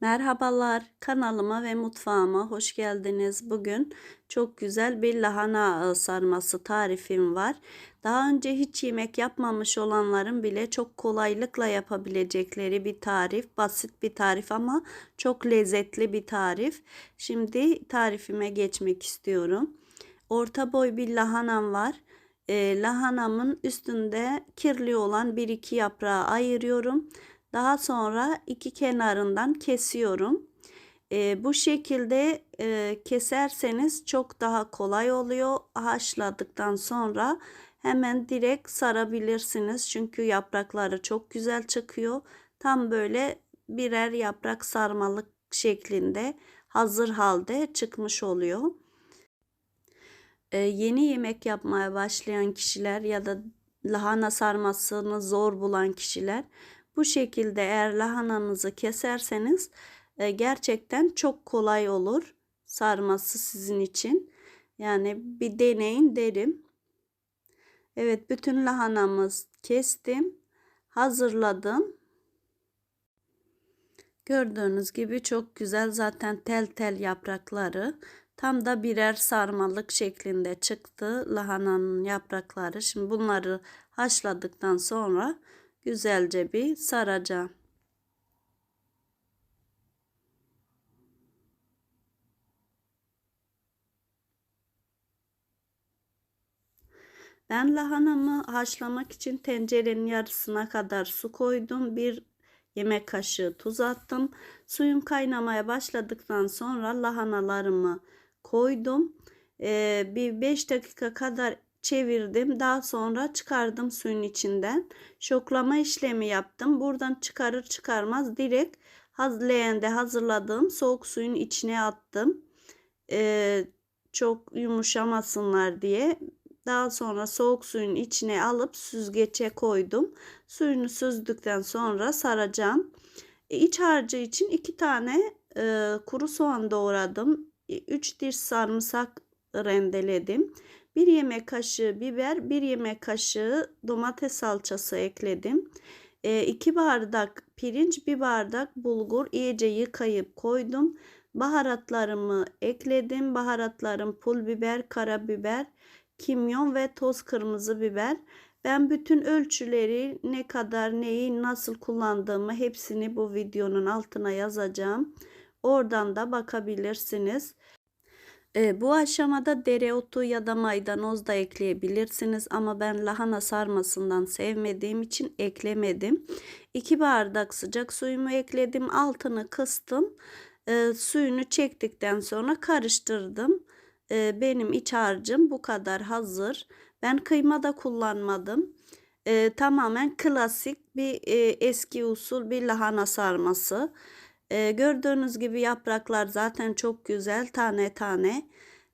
Merhabalar, kanalıma ve mutfağıma hoş geldiniz. Bugün çok güzel bir lahana e, sarması tarifim var. Daha önce hiç yemek yapmamış olanların bile çok kolaylıkla yapabilecekleri bir tarif. Basit bir tarif ama çok lezzetli bir tarif. Şimdi tarifime geçmek istiyorum. Orta boy bir lahanam var. E, lahanamın üstünde kirli olan bir iki yaprağı ayırıyorum. Daha sonra iki kenarından kesiyorum. E, bu şekilde e, keserseniz çok daha kolay oluyor. Haşladıktan sonra hemen direkt sarabilirsiniz. Çünkü yaprakları çok güzel çıkıyor. Tam böyle birer yaprak sarmalık şeklinde hazır halde çıkmış oluyor. E, yeni yemek yapmaya başlayan kişiler ya da lahana sarmasını zor bulan kişiler bu şekilde eğer lahananızı keserseniz e, gerçekten çok kolay olur sarması sizin için. Yani bir deneyin derim. Evet bütün lahanamız kestim. Hazırladım. Gördüğünüz gibi çok güzel zaten tel tel yaprakları. Tam da birer sarmalık şeklinde çıktı lahananın yaprakları. Şimdi bunları haşladıktan sonra güzelce bir saracağım. Ben lahanamı haşlamak için tencerenin yarısına kadar su koydum. Bir yemek kaşığı tuz attım. Suyum kaynamaya başladıktan sonra lahanalarımı koydum. Ee, bir 5 dakika kadar çevirdim. Daha sonra çıkardım suyun içinden. Şoklama işlemi yaptım. Buradan çıkarır çıkarmaz direkt leğende hazırladığım soğuk suyun içine attım. Ee, çok yumuşamasınlar diye. Daha sonra soğuk suyun içine alıp süzgece koydum. Suyunu süzdükten sonra saracağım. E, iç harcı için iki tane e, kuru soğan doğradım. 3 e, diş sarımsak rendeledim. 1 yemek kaşığı biber, 1 yemek kaşığı domates salçası ekledim. 2 e, bardak pirinç, 1 bardak bulgur iyice yıkayıp koydum. Baharatlarımı ekledim. Baharatlarım pul biber, karabiber, kimyon ve toz kırmızı biber. Ben bütün ölçüleri ne kadar neyi nasıl kullandığımı hepsini bu videonun altına yazacağım. Oradan da bakabilirsiniz. E, bu aşamada dereotu ya da maydanoz da ekleyebilirsiniz ama ben lahana sarmasından sevmediğim için eklemedim. 2 bardak sıcak suyumu ekledim. Altını kıstım. E, suyunu çektikten sonra karıştırdım. E, benim iç harcım bu kadar hazır. Ben kıyma da kullanmadım. E, tamamen klasik bir e, eski usul bir lahana sarması. Ee, gördüğünüz gibi yapraklar zaten çok güzel tane tane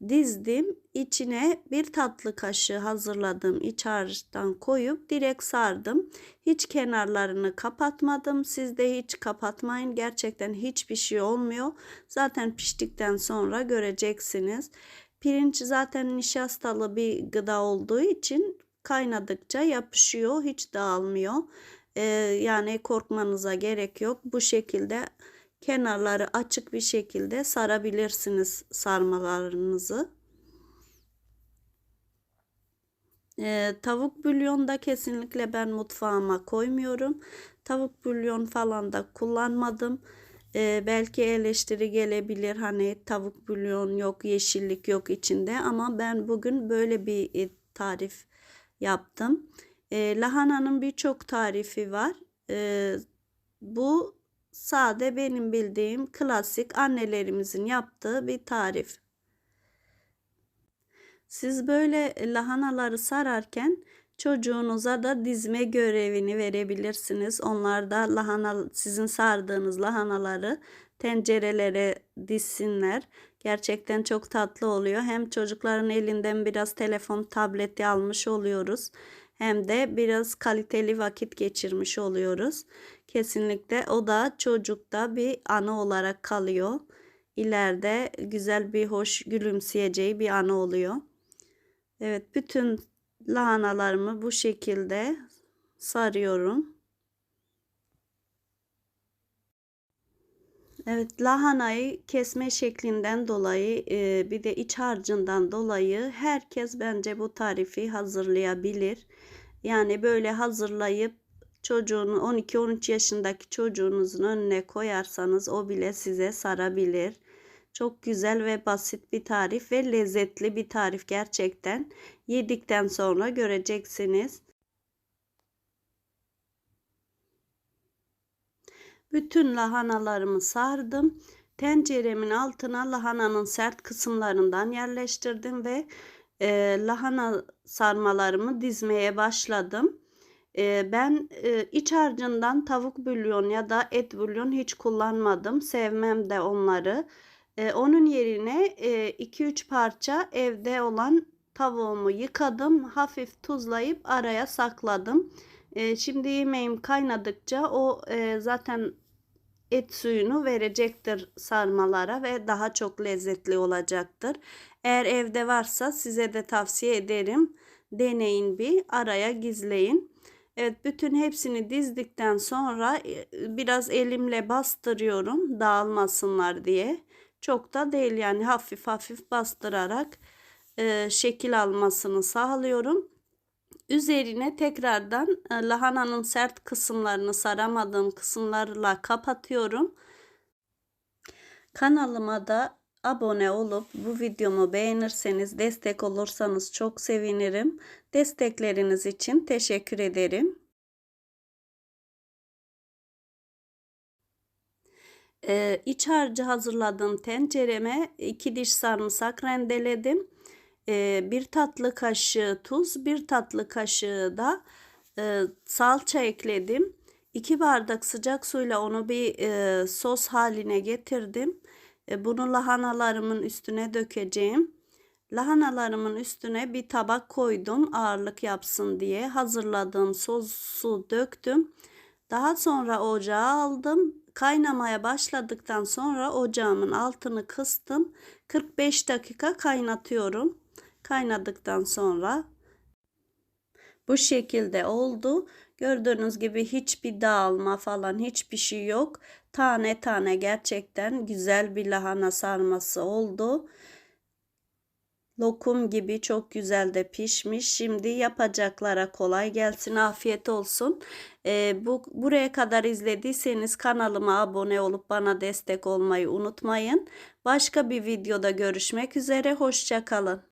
dizdim. İçine bir tatlı kaşığı hazırladığım iç harçtan koyup direkt sardım. Hiç kenarlarını kapatmadım. Siz de hiç kapatmayın. Gerçekten hiçbir şey olmuyor. Zaten piştikten sonra göreceksiniz. Pirinç zaten nişastalı bir gıda olduğu için kaynadıkça yapışıyor. Hiç dağılmıyor. Ee, yani korkmanıza gerek yok. Bu şekilde kenarları açık bir şekilde sarabilirsiniz sarmalarınızı. Ee, tavuk bulyon da kesinlikle ben mutfağıma koymuyorum. Tavuk bulyon falan da kullanmadım. Ee, belki eleştiri gelebilir hani tavuk bulyon yok yeşillik yok içinde ama ben bugün böyle bir e, tarif yaptım. Ee, lahananın birçok tarifi var. Ee, bu sade benim bildiğim klasik annelerimizin yaptığı bir tarif. Siz böyle lahanaları sararken çocuğunuza da dizme görevini verebilirsiniz. Onlar da lahana sizin sardığınız lahanaları tencerelere dizsinler. Gerçekten çok tatlı oluyor. Hem çocukların elinden biraz telefon, tableti almış oluyoruz. Hem de biraz kaliteli vakit geçirmiş oluyoruz. Kesinlikle o da çocukta bir anı olarak kalıyor. İleride güzel bir hoş gülümseyeceği bir anı oluyor. Evet bütün lahanalarımı bu şekilde sarıyorum. Evet, lahanayı kesme şeklinden dolayı e, bir de iç harcından dolayı herkes bence bu tarifi hazırlayabilir. Yani böyle hazırlayıp çocuğunu 12-13 yaşındaki çocuğunuzun önüne koyarsanız o bile size sarabilir. Çok güzel ve basit bir tarif ve lezzetli bir tarif gerçekten. Yedikten sonra göreceksiniz. Bütün lahanalarımı sardım. Tenceremin altına lahananın sert kısımlarından yerleştirdim ve e, lahana sarmalarımı dizmeye başladım. E, ben e, iç harcından tavuk bulyon ya da et bulyon hiç kullanmadım. Sevmem de onları. E, onun yerine 2-3 e, parça evde olan tavuğumu yıkadım. Hafif tuzlayıp araya sakladım. E, şimdi yemeğim kaynadıkça o e, zaten et suyunu verecektir sarmalara ve daha çok lezzetli olacaktır. Eğer evde varsa size de tavsiye ederim. Deneyin bir araya gizleyin. Evet bütün hepsini dizdikten sonra e, biraz elimle bastırıyorum dağılmasınlar diye. Çok da değil yani hafif hafif bastırarak e, şekil almasını sağlıyorum. Üzerine tekrardan e, lahananın sert kısımlarını saramadığım kısımlarla kapatıyorum. Kanalıma da abone olup bu videomu beğenirseniz destek olursanız çok sevinirim. Destekleriniz için teşekkür ederim. Ee, iç harcı hazırladığım tencereme iki diş sarımsak rendeledim bir tatlı kaşığı tuz, bir tatlı kaşığı da e, salça ekledim. 2 bardak sıcak suyla onu bir e, sos haline getirdim. E, bunu lahanalarımın üstüne dökeceğim. Lahanalarımın üstüne bir tabak koydum ağırlık yapsın diye. Hazırladığım sosu döktüm. Daha sonra ocağa aldım. Kaynamaya başladıktan sonra ocağımın altını kıstım. 45 dakika kaynatıyorum. Kaynadıktan sonra bu şekilde oldu. Gördüğünüz gibi hiçbir dağılma falan hiçbir şey yok. Tane tane gerçekten güzel bir lahana sarması oldu. Lokum gibi çok güzel de pişmiş. Şimdi yapacaklara kolay gelsin. Afiyet olsun. Ee, bu buraya kadar izlediyseniz kanalıma abone olup bana destek olmayı unutmayın. Başka bir videoda görüşmek üzere. Hoşçakalın.